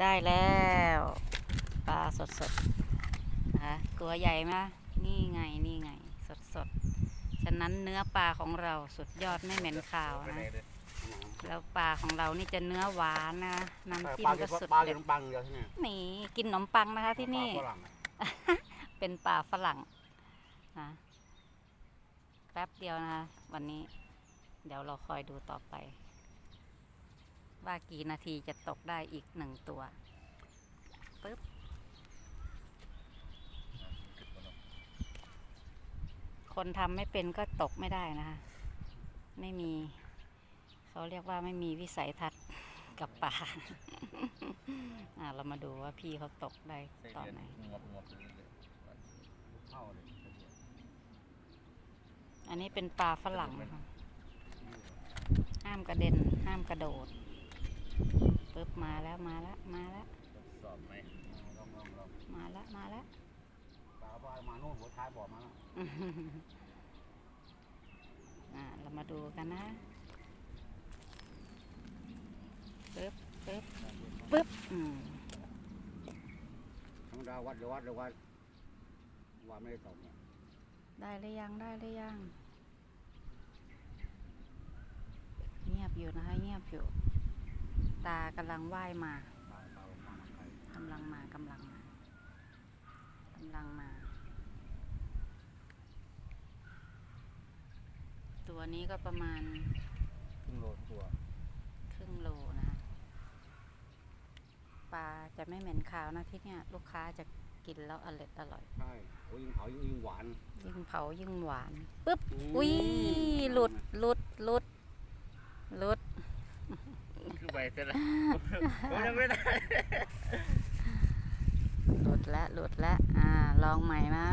ได้แล้วปลาสดสดๆนะคะตัวใหญ่ไหมนี่ไงนี่ไงสดสดๆฉะนั้นเนื้อปลาของเราสุดยอดไม่เหม็นขาวนะแล้วปลาของเรานี่จะเนื้อหวานนะน้ำจิ้ปมลากิก็นสุดปลากิเด็นดขนมปังเดียวใช่ไหมนี่กินขนมปังนะคะที่นี่ปลาฝรั่งอะเป็นป่าฝรั่งนะแป๊บเดียวนะคะวันนี้ เดี๋ยวเราคอยดูต่อไป ว่ากี่นาทีจะตกได้อีกหนึ่งตัวปึ๊บคนทำไม่เป็นก็ตกไม่ได้นะคะไม่มี เขาเรียกว่าไม่มีวิสัยทัศน์กับป่าอะเรามาดูว่าพี่เขาตกได้ตอนไหนงบงบเลยเข้าเลยอันนี้เป็นปลาฝรั่งนะคะห้ามกระเด็น ห้ามกระโดด ปึ๊บมาแล้วมาแล้วมาแล้วสอบไหมลองลองลองมาแล้วมาแล้วปลาปลามาโน่นหัวท้ายบ่อมาแล้วอ่าเรามาดูกันนะปึ๊บปึ๊บปึ๊บอืมธรรมดาวัดเดี๋ยววัดเดี๋ยววัดวัดไม่ได้ตกเนี่ยได้หรือยังได้หรือยังเงียบอยู่นะคะเงียบอยู่ ตากำลังว่ายมาปลาปลาปลาไข่กำลังมากำลังมากำลังมา ตัวนี้ก็ประมาณ ครึ่งโลตัวครึ่งโลนะคะปลาจะไม่เหม็นขาวนะที่เนี่ย ลูกค้าจะกินแล้วอร่อยอร่อย ใช่โอ้ยยิ่งเผายิ่งยิ่งหวาน ยิ่งเผายิ่งหวานปึ๊บอุ้ยหลุดหลุดหลุดหลุดคือ ไปเสร็จแล้วผมยังไม่ได้หลุดแล้วหลุดแล้วอ่าลองใหม่นะ